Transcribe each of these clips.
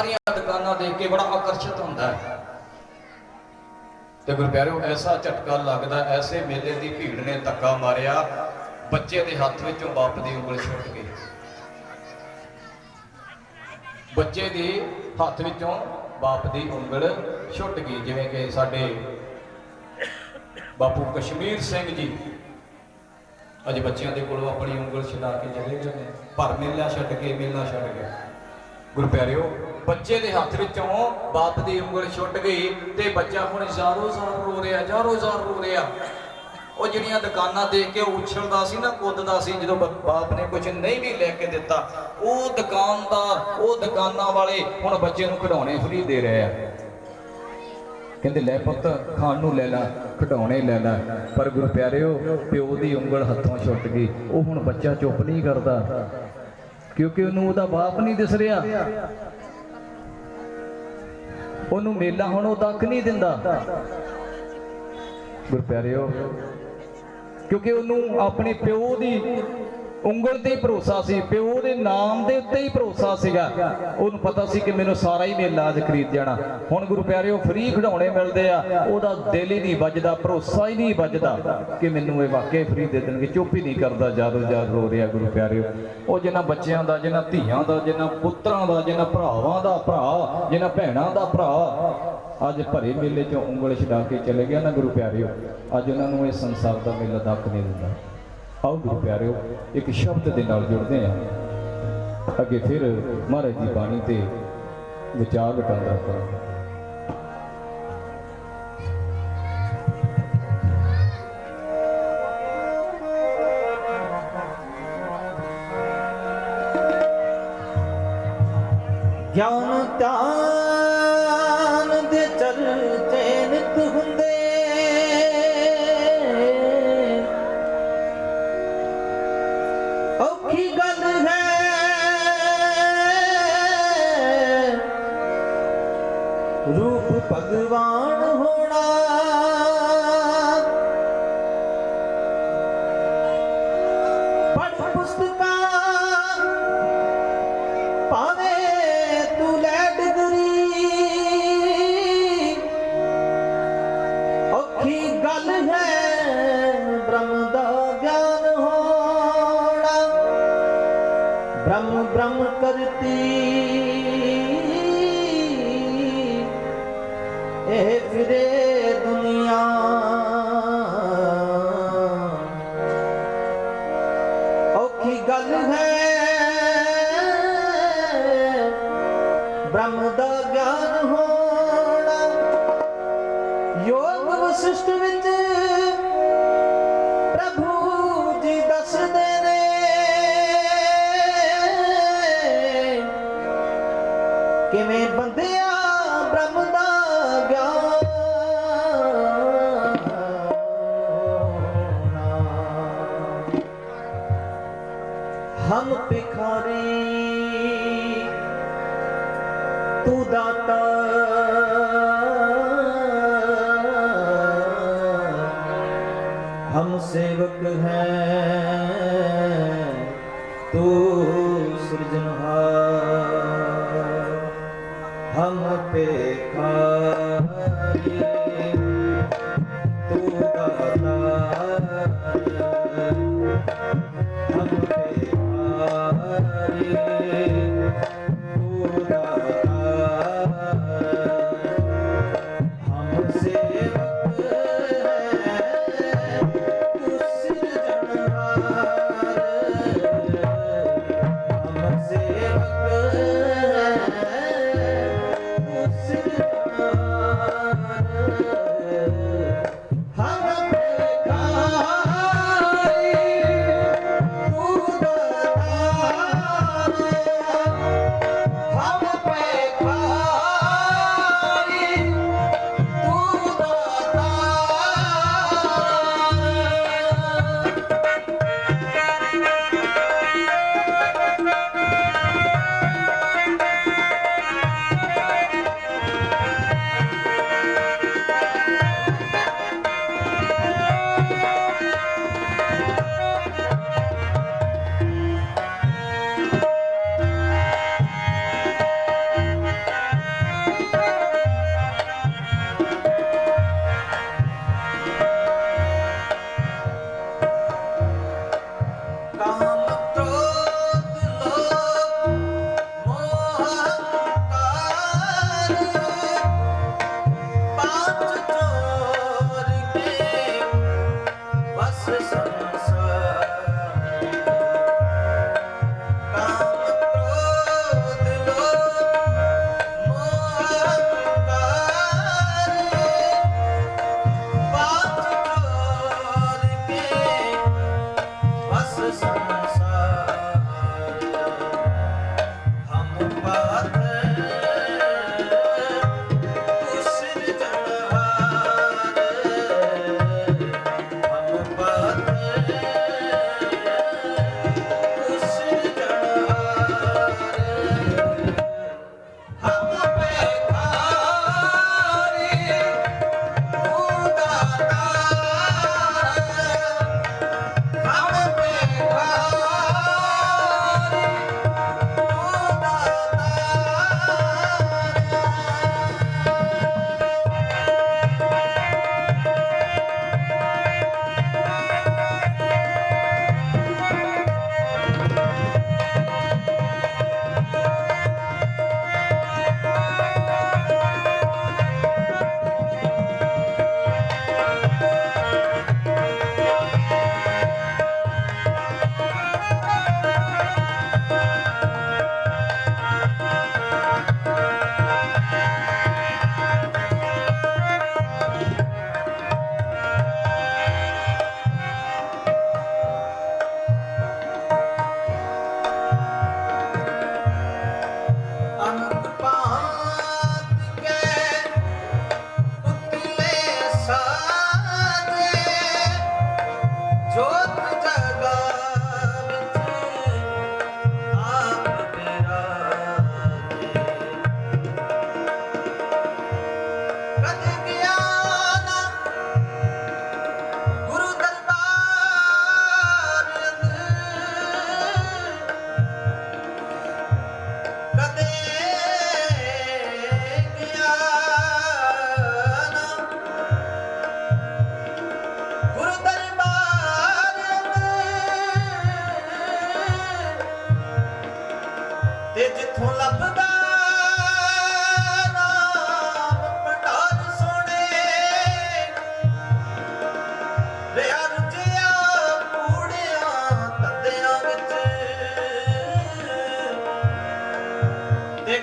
ਸਾਰੀਆਂ ਦੁਕਾਨਾਂ ਦੇਖ ਕੇ ਬੜਾ ਆਕਰਸ਼ਿਤ ਹੁੰਦਾ ਹੈ। ਤੇ ਗੁਰੂ ਐਸਾ ਝਟਕਾ ਲੱਗਦਾ, ਐਸੇ ਮੇਲੇ ਦੀ ਭੀੜ ਨੇ ਧੱਕਾ ਮਾਰਿਆ, ਬੱਚੇ ਦੇ ਹੱਥ ਵਿੱਚੋਂ ਬਾਪ ਦੀ ਉਂਗਲ ਛੁੱਟ ਗਈ। ਬੱਚੇ ਦੇ ਹੱਥ ਵਿੱਚੋਂ ਬਾਪ ਦੀ ਉਂਗਲ ਛੁੱਟ ਗਈ, ਜਿਵੇਂ ਕਿ ਸਾਡੇ ਬਾਪੂ ਕਸ਼ਮੀਰ ਸਿੰਘ ਜੀ ਅੱਜ ਬੱਚਿਆਂ ਦੇ ਕੋਲੋਂ ਆਪਣੀ ਉਂਗਲ ਛਡਾ ਕੇ ਚਲੇ ਗਏ ਨੇ। ਪਰ ਮੇਲਾ ਛੱਡ ਕੇ, ਮੇਲਾ ਛੱਡ ਗਿਆ। ਗੁਰੂ ਬੱਚੇ ਦੇ ਹੱਥ ਵਿੱਚੋਂ ਬਾਪ ਦੀ ਉਂਗਲ ਛੁੱਟ ਗਈ ਤੇ ਬੱਚਾ ਹੁਣ ਜ਼ਾਰੋ ਜ਼ਾਰ ਰੋ ਰਿਹਾ, ਜ਼ਾਰੋ ਜ਼ਾਰ ਰੋ ਰਿਹਾ। ਉਹ ਜਿਹੜੀਆਂ ਦੁਕਾਨਾਂ ਦੇਖ ਕੇ ਉਛਲਦਾ ਸੀ ਨਾ, ਕੁੱਦਦਾ ਸੀ, ਜਦੋਂ ਬਾਪ ਨੇ ਕੁਝ ਨਹੀਂ ਵੀ ਲੈ ਕੇ ਦਿੱਤਾ, ਉਹ ਦੁਕਾਨਦਾਰ, ਉਹ ਦੁਕਾਨਾਂ ਵਾਲੇ ਹੁਣ ਬੱਚੇ ਨੂੰ ਖਿਡੌਣੇ ਫਰੀ ਦੇ ਰਹੇ ਆ। ਕਹਿੰਦੇ, ਲੈ ਪੁੱਤ, ਖਾਣ ਨੂੰ ਲੈ ਲੈ, ਖਿਡੌਣੇ ਲੈ ਲੈ। ਪਰ ਗੁਰੂ ਪਿਆਰਿਓ ਪਿਓ ਦੀ ਉਂਗਲ ਹੱਥੋਂ ਛੁੱਟ ਗਈ। ਉਹ ਹੁਣ ਬੱਚਾ ਚੁੱਪ ਨਹੀਂ ਕਰਦਾ, ਕਿਉਂਕਿ ਉਹਨੂੰ ਉਹਦਾ ਬਾਪ ਨਹੀਂ ਦਿਸ ਰਿਹਾ। ਉਹਨੂੰ ਮੇਲਾ ਹੁਣ ਉਹ ਤੱਕ ਨਹੀਂ ਦਿੰਦਾ। ਗੁਰੂ ਕਿਉਂਕਿ ਉਹਨੂੰ ਆਪਣੇ ਪਿਓ ਦੀ ਉਂਗਲ ਤੇ ਹੀ ਭਰੋਸਾ ਸੀ, ਪਿਓ ਦੇ ਨਾਮ ਦੇ ਉੱਤੇ ਹੀ ਭਰੋਸਾ ਸੀਗਾ। ਉਹਨੂੰ ਪਤਾ ਸੀ ਕਿ ਮੈਨੂੰ ਸਾਰਾ ਹੀ ਮੇਲਾ ਅੱਜ ਖਰੀਦ ਜਾਣਾ। ਹੁਣ ਗੁਰੂ ਪਿਆਰਿਓ, ਫ੍ਰੀ ਖਿਡੌਣੇ ਮਿਲਦੇ ਆ। ਉਹਦਾ ਦਿਲ ਹੀ ਨਹੀਂ ਵੱਜਦਾ, ਭਰੋਸਾ ਹੀ ਨਹੀਂ ਵੱਜਦਾ ਕਿ ਮੈਨੂੰ ਇਹ ਵਾਕਿਆ ਫ੍ਰੀ ਦੇ ਦੇਣਗੇ। ਚੁੱਪ ਹੀ ਨਹੀਂ ਕਰਦਾ, ਜਾਦੋ ਜਾਦ ਰੋ ਰਿਹਾ ਗੁਰੂ ਪਿਆਰਿਓ। ਉਹ ਜਿਹਨਾਂ ਬੱਚਿਆਂ ਦਾ ਜਿਹਨਾਂ ਧੀਆਂ ਦਾ ਜਿਹਨਾਂ ਪੁੱਤਰਾਂ ਦਾ ਜਿਹਨਾਂ ਭਰਾਵਾਂ ਦਾ ਭਰਾ ਜਿਹਨਾਂ ਭੈਣਾਂ ਦਾ ਭਰਾ, ਅੱਜ ਭਰੇ ਮੇਲੇ ਚੋਂ ਉਂਗਲ ਛਡਾ ਕੇ ਚਲੇ ਗਿਆ ਨਾ ਗੁਰੂ ਪਿਆਰਿਓ। ਅੱਜ ਉਹਨਾਂ ਨੂੰ ਇਹ ਸੰਸਾਰ ਦਾ ਮੇਲਾ ਦੱਕ ਨਹੀਂ ਦਿੰਦਾ। ਆਓ ਗੁਰੂ ਪਿਆਰਿਓ, ਇੱਕ ਸ਼ਬਦ ਦੇ ਨਾਲ ਜੁੜਦੇ ਹਾਂ। ਅੱਗੇ ਫਿਰ ਮਹਾਰਾਜ ਦੀ ਬਾਣੀ ਤੇ ਵਿਚਾਰ ਵਟਾਂਦਰਾ ਕਰਾਂਗੇ ਗਿਆਨ ਧਿਆਨ करती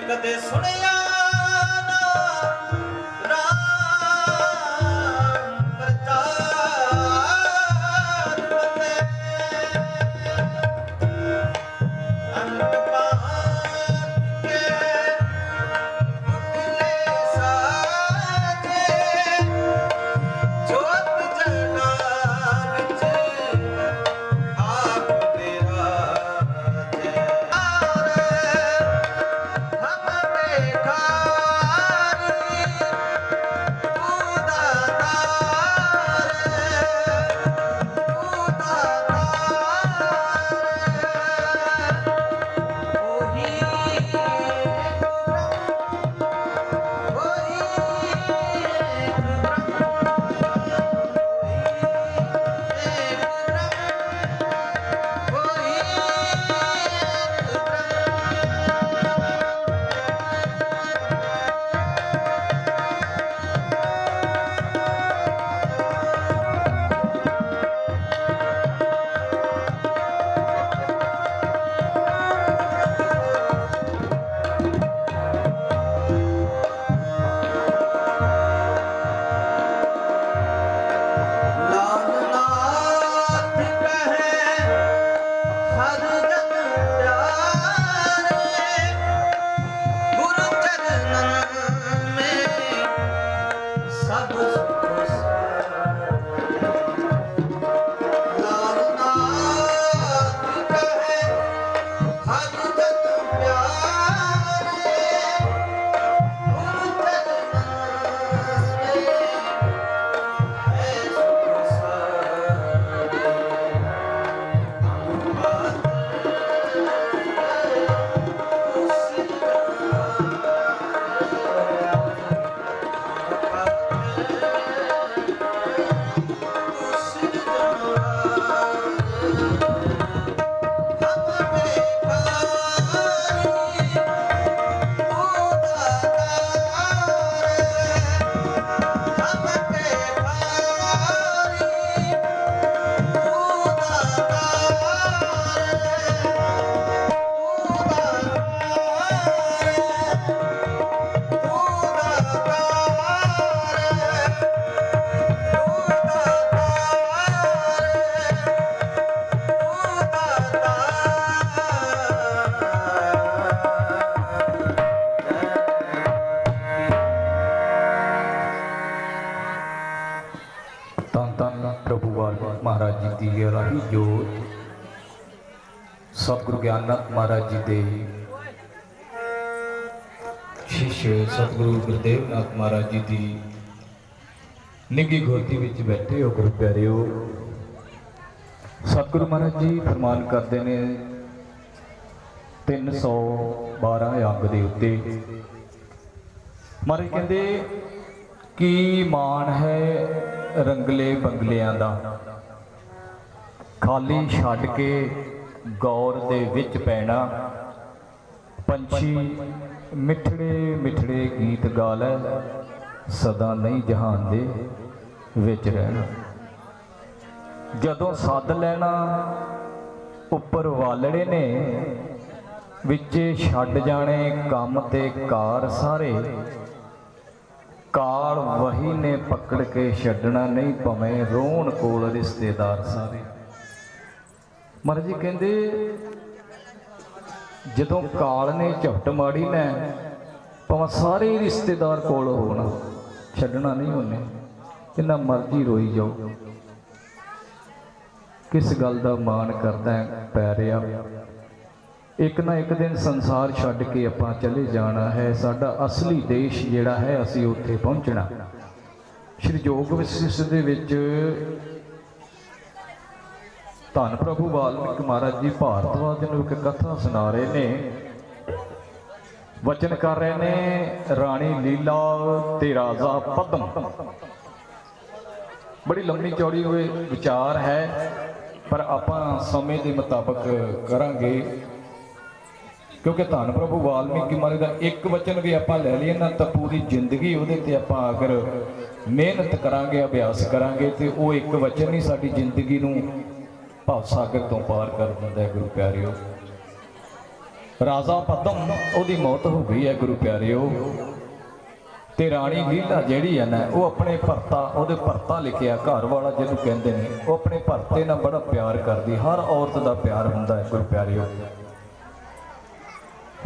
ਕਦੇ ਸੁਣੇ ਮਹਾਰਾਜ ਜੀ ਦੇ ਸ਼ਿਸ਼ ਸਤਿਗੁਰੂ ਗੁਰਦੇਵ ਨਾਥ ਮਹਾਰਾਜ ਜੀ ਦੀ ਨਿੱਗੀ ਗੋਦੀ ਵਿੱਚ ਬੈਠੇ ਹੋ ਗੁਰੂ ਪਿਆਰਿਓ। ਸਤਿਗੁਰੂ ਮਹਾਰਾਜ ਜੀ ਫਰਮਾਨ ਕਰਦੇ ਨੇ 312 ਅੰਗ ਦੇ ਉੱਤੇ। ਮਹਾਰਾਜ ਕਹਿੰਦੇ, ਕੀ ਮਾਣ ਹੈ ਰੰਗਲੇ ਬੰਗਲਿਆਂ ਦਾ? ਖਾਲੀ ਛੱਡ ਕੇ ਗੌਰ ਦੇ ਵਿੱਚ ਪੈਣਾ। ਪੰਛੀ ਮਿੱਠੜੇ ਮਿੱਠੜੇ ਗੀਤ ਗਾ ਲੈ ਸਦਾ ਨਹੀਂ ਜਹਾਨ ਦੇ ਵਿੱਚ ਰਹਿਣਾ। ਜਦੋਂ ਸੱਦ ਲੈਣਾ, ਉੱਪਰ ਵਾਲੜੇ ਨੇ, ਵਿੱਚੇ ਛੱਡ ਜਾਣੇ ਕੰਮ ਤੇ ਕਾਰ ਸਾਰੇ। ਕਾਲ ਵਹੀ ਨੇ ਪਕੜ ਕੇ ਛੱਡਣਾ ਨਹੀਂ, ਭਵੇਂ ਰੋਣ ਕੋਲ ਰਿਸ਼ਤੇਦਾਰ ਸਾਰੇ। ਮਹਾਰਾਜ ਜੀ ਕਹਿੰਦੇ, ਜਦੋਂ ਕਾਲ ਨੇ ਝਪਟ ਮਾੜੀ ਨਾ ਭਾਵੇਂ ਸਾਰੇ ਰਿਸ਼ਤੇਦਾਰ ਕੋਲ ਹੋਣਾ, ਛੱਡਣਾ ਨਹੀਂ ਉਹਨੇ ਕਿੰਨਾ ਮਰਜ਼ੀ ਰੋਈ ਜਾਓ। ਕਿਸ ਗੱਲ ਦਾ ਮਾਣ ਕਰਦਾ ਪੈ ਰਿਹਾ। ਇੱਕ ਨਾ ਇੱਕ ਦਿਨ ਸੰਸਾਰ ਛੱਡ ਕੇ ਆਪਾਂ ਚਲੇ ਜਾਣਾ ਹੈ, ਸਾਡਾ ਅਸਲੀ ਦੇਸ਼ ਜਿਹੜਾ ਹੈ, ਅਸੀਂ ਉੱਥੇ ਪਹੁੰਚਣਾ। ਸ਼੍ਰੀ ਜੋਗ ਵਿਸਿਸ ਦੇ ਵਿੱਚ ਧੰਨ ਪ੍ਰਭੂ ਵਾਲਮੀਕ ਮਹਾਰਾਜ ਜੀ ਭਾਰਤਵਾਦ ਨੂੰ ਇੱਕ ਕਥਾ ਸੁਣਾ ਰਹੇ ਨੇ। ਵਚਨ ਕਰ ਰਹੇ ਨੇ, ਰਾਣੀ ਲੀਲਾ ਤੇ ਰਾਜਾ ਪਦਮ। ਬੜੀ ਲੰਮੀ ਚੌੜੀ ਹੋਏ ਵਿਚਾਰ ਹੈ, ਪਰ ਆਪਾਂ ਸਮੇਂ ਦੇ ਮੁਤਾਬਕ ਕਰਾਂਗੇ। ਕਿਉਂਕਿ ਧੰਨ ਪ੍ਰਭੂ ਵਾਲਮੀਕੀ ਮਹਾਰਾਜ ਦਾ ਇੱਕ ਵਚਨ ਵੀ ਆਪਾਂ ਲੈ ਲਈਏ ਨਾ, ਤਾਂ ਪੂਰੀ ਜ਼ਿੰਦਗੀ ਉਹਦੇ ਤੇ ਆਪਾਂ ਅਗਰ ਮਿਹਨਤ ਕਰਾਂਗੇ, ਅਭਿਆਸ ਕਰਾਂਗੇ, ਤੇ ਉਹ ਇੱਕ ਵਚਨ ਹੀ ਸਾਡੀ ਜ਼ਿੰਦਗੀ ਨੂੰ ਭਵ ਸਾਗਰ ਤੋਂ ਪਾਰ ਕਰ ਦਿੰਦਾ ਹੈ, ਗੁਰੂ ਪਿਆਰਿਓ। ਰਾਜਾ ਪਦਮ, ਉਹਦੀ ਮੌਤ ਹੋ ਗਈ ਹੈ, ਗੁਰੂ ਪਿਆਰਿਓ। ਤੇ ਰਾਣੀ ਲੀਲਾ ਜਿਹੜੀ ਹੈ ਨਾ, ਉਹ ਆਪਣੇ ਭਰਤਾ, ਉਹਦੇ ਭਰਤਾ ਲਿਖਿਆ, ਘਰ ਵਾਲਾ ਜਿਹਨੂੰ ਕਹਿੰਦੇ ਨੇ, ਉਹ ਆਪਣੇ ਭਰਤੇ ਨਾਲ ਬੜਾ ਪਿਆਰ ਕਰਦੀ, ਹਰ ਔਰਤ ਦਾ ਪਿਆਰ ਹੁੰਦਾ ਹੈ, ਗੁਰੂ ਪਿਆਰਿਓ।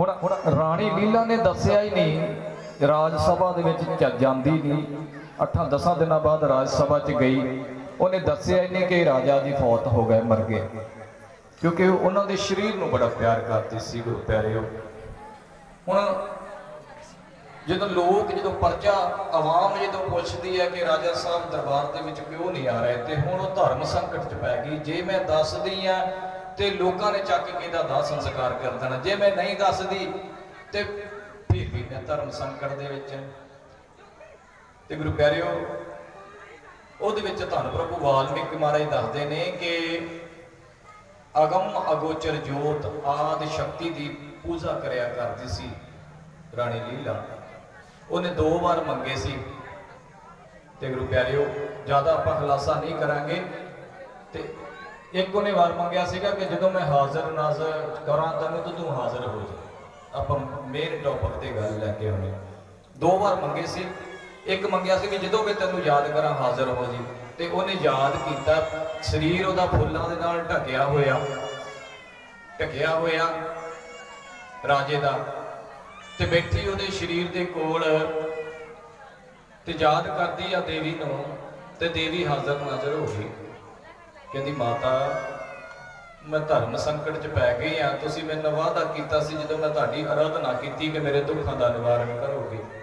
ਹੁਣ ਰਾਣੀ ਲੀਲਾ ਨੇ ਦੱਸਿਆ ਹੀ ਨਹੀਂ, ਰਾਜ ਸਭਾ ਦੇ ਵਿੱਚ ਚ- ਜਾਂਦੀ ਨਹੀਂ। 8-10 ਦਿਨਾਂ ਬਾਅਦ ਰਾਜ ਸਭਾ 'ਚ ਗਈ। ਉਹਨੇ ਦੱਸਿਆ ਇਹਨੇ ਕਿ ਰਾਜਾ ਜੀ ਫੌਤ ਹੋ ਗਏ, ਮਰ ਗਏ। ਕਿਉਂਕਿ ਉਹਨਾਂ ਦੇ ਸਰੀਰ ਨੂੰ ਬੜਾ ਪਿਆਰ ਕਰਦੇ ਸੀ, ਗੁਰੂ ਪਿਆਰਿਓ। ਹੁਣ ਜਦੋਂ ਲੋਕ, ਜਦੋਂ ਪਰਚਾ ਆਵਾਮ ਜਦੋਂ ਪੁੱਛਦੀ ਹੈ ਕਿ ਰਾਜਾ ਸਾਹਿਬ ਦਰਬਾਰ ਦੇ ਵਿੱਚ ਕਿਉਂ ਨਹੀਂ ਆ ਰਹੇ, ਤੇ ਹੁਣ ਉਹ ਧਰਮ ਸੰਕਟ 'ਚ ਪੈ ਗਈ। ਜੇ ਮੈਂ ਦੱਸਦੀ ਆ ਤੇ ਲੋਕਾਂ ਨੇ ਚੱਕ ਕੇ ਇਹਦਾ ਦਾਹ ਸੰਸਕਾਰ ਕਰ ਦੇਣਾ। ਜੇ ਮੈਂ ਨਹੀਂ ਦੱਸਦੀ ਤੇ ਫਿਰ ਵੀ ਮੈਂ ਧਰਮ ਸੰਕਟ ਦੇ ਵਿੱਚ ਤੇ ਗੁਰੂ ਪਿਆਰਿਓ ਉਹਦੇ ਵਿੱਚ ਧੰਨ ਪ੍ਰਭੂ ਵਾਲਮੀਕ ਮਹਾਰਾਜ ਦੱਸਦੇ ਨੇ ਕਿ ਅਗਮ ਅਗੋਚਰ ਜੋਤ ਆਦਿ ਸ਼ਕਤੀ ਦੀ ਪੂਜਾ ਕਰਿਆ ਕਰਦੀ ਸੀ ਰਾਣੀ ਲੀਲਾ। ਉਹਨੇ ਦੋ ਵਾਰ ਮੰਗੇ ਸੀ ਤੇ ਗੁਰੂ ਪਿਆਰਿਓ, ਜ਼ਿਆਦਾ ਆਪਾਂ ਖੁਲਾਸਾ ਨਹੀਂ ਕਰਾਂਗੇ। ਤੇ ਇੱਕ ਉਹਨੇ ਵਾਰ ਮੰਗਿਆ ਸੀਗਾ ਕਿ ਜਦੋਂ ਮੈਂ ਹਾਜ਼ਰ ਨਾਜ਼ਰ ਕਰਾਂ ਤੈਨੂੰ ਤਾਂ ਤੂੰ ਹਾਜ਼ਰ ਹੋ ਜਾ। ਆਪਾਂ ਮੇਨ ਟੌਪਿਕ ਤੇ ਗੱਲ ਲੈ ਕੇ ਆਉਣੀ ਦੋ ਵਾਰ ਮੰਗੇ ਸੀ। ਇੱਕ ਮੰਗਿਆ ਸੀ ਕਿ ਜਦੋਂ ਵੀ ਤੈਨੂੰ ਯਾਦ ਕਰਾਂ ਹਾਜ਼ਰ ਹੋ ਜੀ, ਤੇ ਉਹਨੇ ਯਾਦ ਕੀਤਾ, ਸਰੀਰ ਉਹਦਾ ਫੁੱਲਾਂ ਦੇ ਨਾਲ ਢਕਿਆ ਹੋਇਆ ਢਕਿਆ ਹੋਇਆ ਰਾਜੇ ਦਾ, ਤੇ ਬੈਠੀ ਉਹਦੇ ਸਰੀਰ ਦੇ ਕੋਲ, ਤੇ ਯਾਦ ਕਰਦੀ ਆ ਦੇਵੀ ਨੂੰ, ਤੇ ਦੇਵੀ ਹਾਜ਼ਰ ਨਾਜ਼ਰ ਹੋ ਗਈ। ਕਹਿੰਦੀ, ਮਾਤਾ, ਮੈਂ ਧਰਮ ਸੰਕਟ 'ਚ ਪੈ ਗਈ ਆ, ਤੁਸੀਂ ਮੈਨੂੰ ਵਾਅਦਾ ਕੀਤਾ ਸੀ ਜਦੋਂ ਮੈਂ ਤੁਹਾਡੀ ਅਰਾਧਨਾ ਕੀਤੀ ਕਿ ਮੇਰੇ ਦੁੱਖਾਂ ਦਾ ਨਿਵਾਰਨ ਕਰੋਗੇ।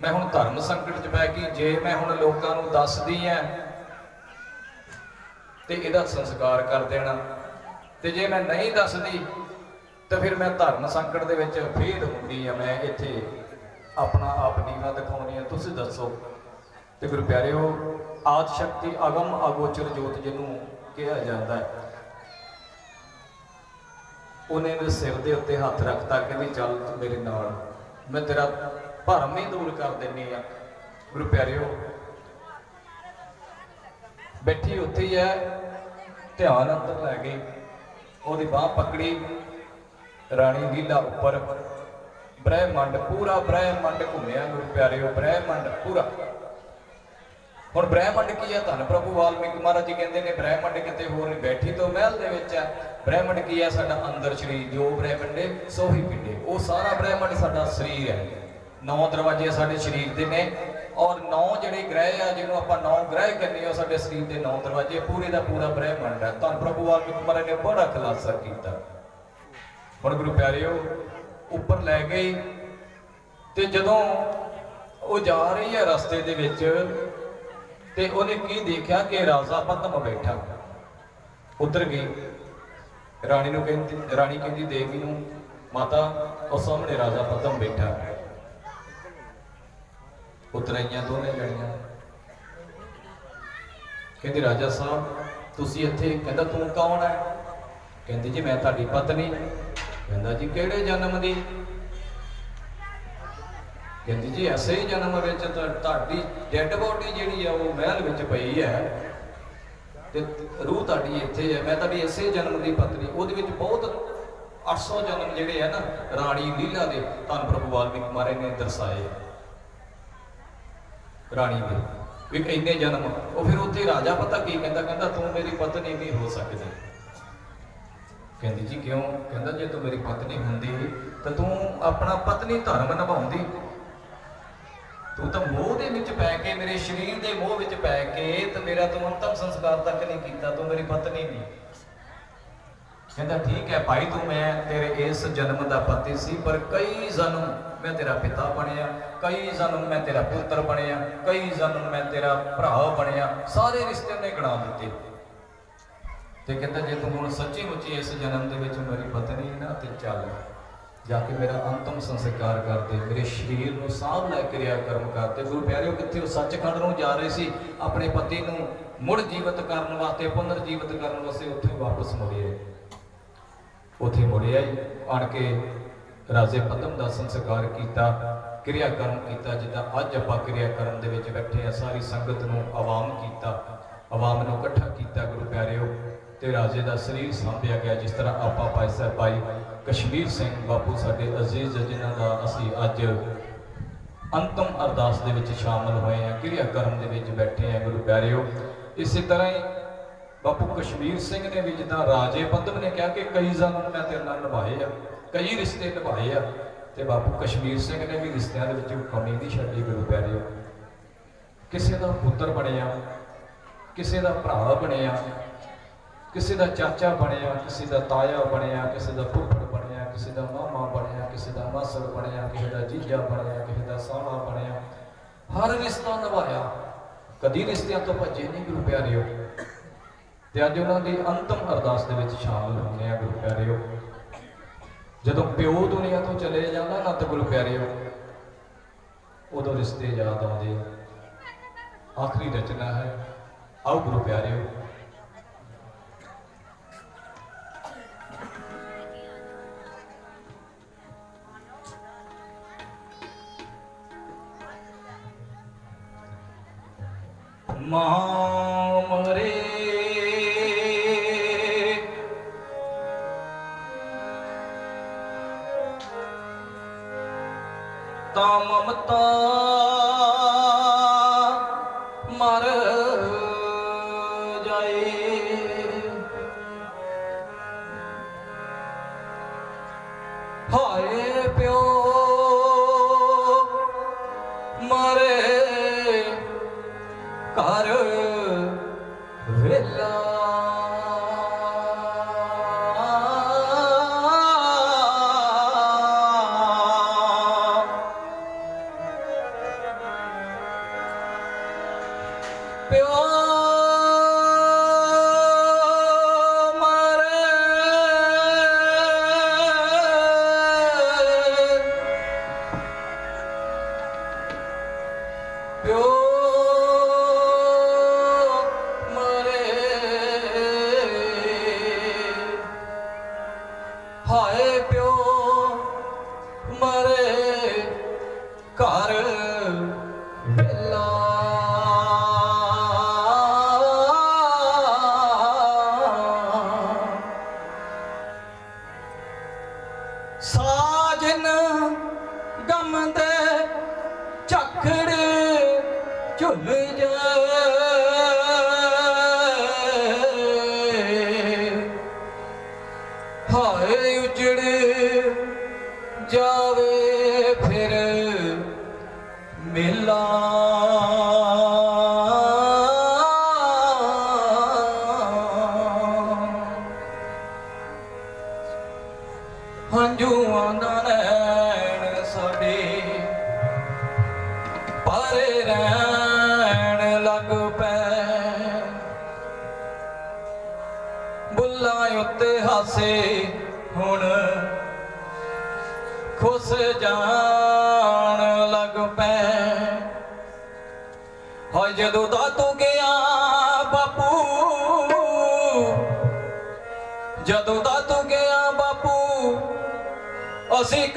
ਮੈਂ ਹੁਣ ਧਰਮ ਸੰਕਟ 'ਚ ਪੈ ਗਈ ਜੇ ਮੈਂ ਹੁਣ ਲੋਕਾਂ ਨੂੰ ਦੱਸਦੀ ਆ ਤੇ ਇਹਦਾ ਸੰਸਕਾਰ ਕਰ ਦੇਣਾ ਤੇ ਜੇ ਮੈਂ ਨਹੀਂ ਦੱਸਦੀ ਤਾਂ ਫਿਰ ਮੈਂ ਧਰਮ ਸੰਕਟ ਦੇ ਵਿੱਚ ਫੇਰ ਹੁੰਦੀ ਆ, ਮੈਂ ਇੱਥੇ ਆਪਣਾ ਆਪ ਨੀਵਾ ਦਿਖਾਉਣੀ ਆ। ਤੁਸੀਂ ਦੱਸੋ। ਤੇ ਗੁਰੂ ਪਿਆਰਿਓ, ਆਦ ਸ਼ਕਤੀ ਅਗਮ ਅਗੋਚਰ ਜੋਤ ਜਿਹਨੂੰ ਕਿਹਾ ਜਾਂਦਾ ਹੈ। ਉਹਨੇ ਮੇਰੇ ਸਿਰ ਦੇ ਉੱਤੇ ਹੱਥ ਰੱਖਤਾ ਕਹਿੰਦੀ ਚੱਲ ਤੂੰ ਮੇਰੇ ਨਾਲ। ਮੈਂ ਤੇਰਾ ਭਰਮ ਹੀ ਦੂਰ ਕਰ ਦਿੰਨੀ ਆ। ਗੁਰੂ ਪਿਆਰਿਓ, ਬੈਠੀ ਉੱਥੇ ਹੀ ਹੈ, ਧਿਆਨ ਅੰਦਰ ਲੈ ਗਈ ਉਹਦੀ ਬਾਹ ਪਕੜੀ, ਰਾਣੀ ਲੀਲਾ ਉੱਪਰ, ਬ੍ਰਹਿਮੰਡ, ਪੂਰਾ ਬ੍ਰਹਿਮੰਡ ਘੁੰਮਿਆ ਗੁਰੂ ਪਿਆਰਿਓ, ਬ੍ਰਹਿਮੰਡ ਪੂਰਾ। ਹੁਣ ਬ੍ਰਹਿਮੰਡ ਕੀ ਹੈ? ਧੰਨ ਪ੍ਰਭੂ ਵਾਲਮੀਕ ਮਹਾਰਾਜ ਜੀ ਕਹਿੰਦੇ ਨੇ, ਬ੍ਰਹਿਮੰਡ ਕਿਤੇ ਹੋਰ ਨਹੀਂ, ਬੈਠੀ ਤੋਂ ਮਹਿਲ ਦੇ ਵਿੱਚ ਹੈ। ਬ੍ਰਹਿਮੰਡ ਕੀ ਹੈ? ਸਾਡਾ ਅੰਦਰ ਸਰੀਰ, ਜੋ ਬ੍ਰਹਿਮੰਡ, ਸੋ ਹੀ ਪਿੰਡੇ। ਉਹ ਸਾਰਾ ਬ੍ਰਹਿਮੰਡ ਸਾਡਾ ਸਰੀਰ ਹੈ। ਨੌ ਦਰਵਾਜ਼ੇ ਸਾਡੇ ਸਰੀਰ ਦੇ ਨੇ ਔਰ ਨੌ ਜਿਹੜੇ ਗ੍ਰਹਿ ਆ, ਜਿਹਨੂੰ ਆਪਾਂ ਨੌ ਗ੍ਰਹਿ ਕਹਿੰਦੇ ਆ ਸਾਡੇ ਸਰੀਰ ਦੇ ਨੌ ਦਰਵਾਜ਼ੇ, ਪੂਰੇ ਦਾ ਪੂਰਾ ਬ੍ਰਹਿਮੰਡ ਹੈ ਧੰਨ ਪ੍ਰਭੂ ਵਾਲਮੀਕ ਮਹਾਰਾਜ ਨੇ ਬੜਾ ਖੁਲਾਸਾ ਕੀਤਾ। ਹੁਣ ਗੁਰੂ ਪਿਆਰਿਓ, ਉੱਪਰ ਲੈ ਗਏ ਤੇ ਜਦੋਂ ਉਹ ਜਾ ਰਹੀ ਹੈ ਰਸਤੇ ਦੇ ਵਿੱਚ ਤੇ ਉਹਨੇ ਕੀ ਦੇਖਿਆ ਕਿ ਰਾਜਾ ਪਦਮ ਬੈਠਾ। ਉਤਰ ਗਈ ਰਾਣੀ ਨੂੰ ਕਹਿੰਦੀ, ਰਾਣੀ ਕਹਿੰਦੀ, ਦੇਵੀ ਨੂੰ, ਮਾਤਾ, ਉਹ ਸਾਹਮਣੇ ਰਾਜਾ ਪਦਮ ਬੈਠਾ। ਉਤਰਾਈਆਂ ਦੋਨੇ ਜਣੀਆਂ। ਕਹਿੰਦੇ, ਰਾਜਾ ਸਾਹਿਬ, ਤੁਸੀਂ ਇੱਥੇ ਕਹਿੰਦਾ, ਤੂੰ ਕੌਣ ਹੈ ਕਹਿੰਦੀ, ਜੀ, ਮੈਂ ਤੁਹਾਡੀ ਪਤਨੀ। ਕਹਿੰਦਾ, ਜੀ, ਕਿਹੜੇ ਜਨਮ ਦੀ? ਕਹਿੰਦੀ, ਜੀ, ਐਸੇ ਹੀ ਜਨਮ ਵਿੱਚ ਤੁਹਾਡੀ ਡੈੱਡ ਬੋਡੀ ਜਿਹੜੀ ਆ ਉਹ ਮਹਿਲ ਵਿੱਚ ਪਈ ਹੈ ਤੇ ਰੂਹ ਤੁਹਾਡੀ ਇੱਥੇ ਹੈ ਮੈਂ ਤੁਹਾਡੀ ਐਸੇ ਜਨਮ ਦੀ ਪਤਨੀ। ਉਹਦੇ ਵਿੱਚ ਬਹੁਤ 800 ਜਨਮ ਜਿਹੜੇ ਆ ਨਾ, ਰਾਣੀ ਲੀਲਾ ਦੇ ਧੰਨ ਪ੍ਰਭੂ ਵਾਲਮੀਕ ਮਹਾਰਾਜ ਨੇ ਦਰਸਾਏ। ਰਾਣੀ ਦੇ ਵੀ ਇੰਨੇ ਜਨਮ, ਉਹ ਫਿਰ ਉੱਥੇ ਰਾਜਾ ਪਤਾ ਕੀ ਕਹਿੰਦਾ ਕਹਿੰਦਾ ਤੂੰ ਮੇਰੀ ਪਤਨੀ ਨਹੀਂ ਹੋ ਸਕਦੀ। ਕਹਿੰਦੀ ਜੀ ਕਿਉਂ? ਕਹਿੰਦਾ ਜੇ ਤੂੰ ਮੇਰੀ ਪਤਨੀ ਹੁੰਦੀ, ਤਾਂ ਤੂੰ ਆਪਣਾ ਪਤਨੀ ਧਰਮ ਨਿਭਾਉਂਦੀ। ਤੂੰ ਤਾਂ ਮੋਹ ਦੇ ਵਿੱਚ ਪੈ ਕੇ, ਮੇਰੇ ਸਰੀਰ ਦੇ ਮੋਹ ਵਿੱਚ ਪੈ ਕੇ, ਤੇ ਮੇਰਾ ਤੂੰ ਅੰਤਮ ਸੰਸਕਾਰ ਤੱਕ ਨਹੀਂ ਕੀਤਾ, ਤੂੰ ਮੇਰੀ ਪਤਨੀ ਨਹੀਂ। ਕਹਿੰਦਾ ਠੀਕ ਹੈ ਭਾਈ, ਤੂੰ ਮੈਂ ਤੇਰੇ ਇਸ ਜਨਮ ਦਾ ਪਤੀ ਸੀ, ਪਰ ਕਈ ਜਨਮ ਮੈਂ ਤੇਰਾ ਪਿਤਾ ਬਣਿਆ, ਕਈ ਜਨਮ ਮੈਂ ਤੇਰਾ ਪੁੱਤਰ ਬਣਿਆ, ਕਈ ਜਨਮ ਮੈਂ ਤੇਰਾ ਭਰਾ ਬਣਿਆ, ਸਾਰੇ ਰਿਸ਼ਤੇ ਉਹਨੇ ਗਣਾ ਦਿੱਤੇ। ਤੇ ਕਹਿੰਦਾ, ਜੇ ਤੂੰ ਹੁਣ ਸੱਚੀ ਮੁੱਚੀ ਇਸ ਜਨਮ ਦੇ ਵਿੱਚ ਮੇਰੀ ਪਤਨੀ ਨਾ ਤੇ ਚੱਲ, ਜਾ ਕੇ ਮੇਰਾ ਅੰਤਮ ਸੰਸਕਾਰ ਕਰ ਦੇ, ਮੇਰੇ ਸਰੀਰ ਨੂੰ ਸਾਂਭ ਲੈ ਕਿਰਿਆ ਕਰਮ ਕਰ ਤੇ ਗੁਰੂ ਪਿਆਰਿਓ, ਕਿੱਥੇ ਉਹ ਸੱਚਖੰਡ ਨੂੰ ਜਾ ਰਹੇ ਸੀ, ਆਪਣੇ ਪਤੀ ਨੂੰ ਮੁੜ ਜੀਵਤ ਕਰਨ ਵਾਸਤੇ, ਪੁਨਰ ਜੀਵਤ ਕਰਨ ਵਾਸਤੇ ਉੱਥੇ ਵਾਪਸ ਮੁੜੇ ਉੱਥੇ ਮੁੜਿਆ ਹੀ ਆਣ ਕੇ ਰਾਜੇ ਪਦਮ ਦਾ ਸੰਸਕਾਰ ਕੀਤਾ, ਕਿਰਿਆ ਕਰਮ ਕੀਤਾ, ਜਿੱਦਾਂ ਅੱਜ ਆਪਾਂ ਕਿਰਿਆ ਕਰਮ ਦੇ ਵਿੱਚ ਬੈਠੇ ਆ ਸਾਰੀ ਸੰਗਤ ਨੂੰ ਆਵਾਮ ਕੀਤਾ, ਆਵਾਮ ਨੂੰ ਇਕੱਠਾ ਕੀਤਾ, ਗੁਰੂ ਪਿਆਰਿਓ, ਤੇ ਰਾਜੇ ਦਾ ਸਰੀਰ ਸਾਂਭਿਆ ਗਿਆ, ਜਿਸ ਤਰ੍ਹਾਂ ਆਪਾਂ ਭਾਈ ਸਾਹਿਬ, ਭਾਈ ਕਸ਼ਮੀਰ ਸਿੰਘ ਬਾਪੂ ਸਾਡੇ ਅਜ਼ੀਜ਼ ਜਿਨ੍ਹਾਂ ਦਾ ਅਸੀਂ ਅੱਜ ਅੰਤਮ ਅਰਦਾਸ ਦੇ ਵਿੱਚ ਸ਼ਾਮਲ ਹੋਏ ਆ ਕਿਰਿਆ ਕਰਮ ਦੇ ਵਿੱਚ ਬੈਠੇ ਆ ਗੁਰੂ ਪਿਆਰਿਓ। ਇਸੇ ਤਰ੍ਹਾਂ ਹੀ ਬਾਪੂ ਕਸ਼ਮੀਰ ਸਿੰਘ ਨੇ ਵੀ ਜਿੱਦਾਂ ਰਾਜੇ ਪਦਮ ਨੇ ਕਿਹਾ ਕਿ ਕਈ ਜਨਮ ਮੈਂ ਤੇਰੇ ਨਾਲ ਨਿਭਾਏ ਆ ਕਈ ਰਿਸ਼ਤੇ ਨਿਭਾਏ ਆ ਤੇ ਬਾਪੂ ਕਸ਼ਮੀਰ ਸਿੰਘ ਨੇ ਵੀ ਰਿਸ਼ਤਿਆਂ ਦੇ ਵਿੱਚ ਕਮੀ ਨਹੀਂ ਛੱਡੀ ਗੁਰੂ ਪਿਆਰਿਓ ਕਿਸੇ ਦਾ ਪੁੱਤਰ ਬਣਿਆ, ਕਿਸੇ ਦਾ ਭਰਾ ਬਣਿਆ, ਕਿਸੇ ਦਾ ਚਾਚਾ ਬਣਿਆ, ਕਿਸੇ ਦਾ ਤਾਇਆ ਬਣਿਆ, ਕਿਸੇ ਦਾ ਫੁੱਫੜ ਬਣਿਆ, ਕਿਸੇ ਦਾ ਮਾਮਾ ਬਣਿਆ, ਕਿਸੇ ਦਾ ਮਾਸੜ ਬਣਿਆ, ਕਿਸੇ ਦਾ ਜੀਜਾ ਬਣਿਆ, ਕਿਸੇ ਦਾ ਸਾਲਾ ਬਣਿਆ। ਹਰ ਰਿਸ਼ਤਾ ਨਿਭਾਇਆ। ਕਦੀ ਰਿਸ਼ਤਿਆਂ ਤੋਂ ਭੱਜੇ ਨਹੀਂ ਗੁਰੂ ਪਿਆਰਿਓ। ਤੇ ਅੱਜ ਉਹਨਾਂ ਦੀ ਅੰਤਮ ਅਰਦਾਸ ਦੇ ਵਿੱਚ ਸ਼ਾਮਲ ਹੁੰਦੇ ਆ ਗੁਰੂ ਪਿਆਰਿਓ। ਜਦੋਂ ਪਿਓ ਦੁਨੀਆ ਤੋਂ ਚਲੇ ਜਾਂਦਾ ਨਾ ਗੁਰੂ ਪਿਆਰਿਓ, ਉਦੋਂ ਰਿਸ਼ਤੇ ਯਾਦ ਆਉਂਦੇ ਆਖਰੀ ਰਚਨਾ ਹੈ, ਆਓ ਗੁਰੂ ਪਿਆਰਿਓ। ਮਾਮਰੇ ਸਾਜਨ ਗਮਦ ਖੁਸ ਜਾਣ ਲੱਗ ਪੈ। ਹੋਏ, ਜਦੋਂ ਦਾ ਤੂੰ ਗਿਆ ਬਾਪੂ, ਜਦੋਂ ਦਾ ਤੂੰ ਗਿਆ ਬਾਪੂ, ਅਸੀਂ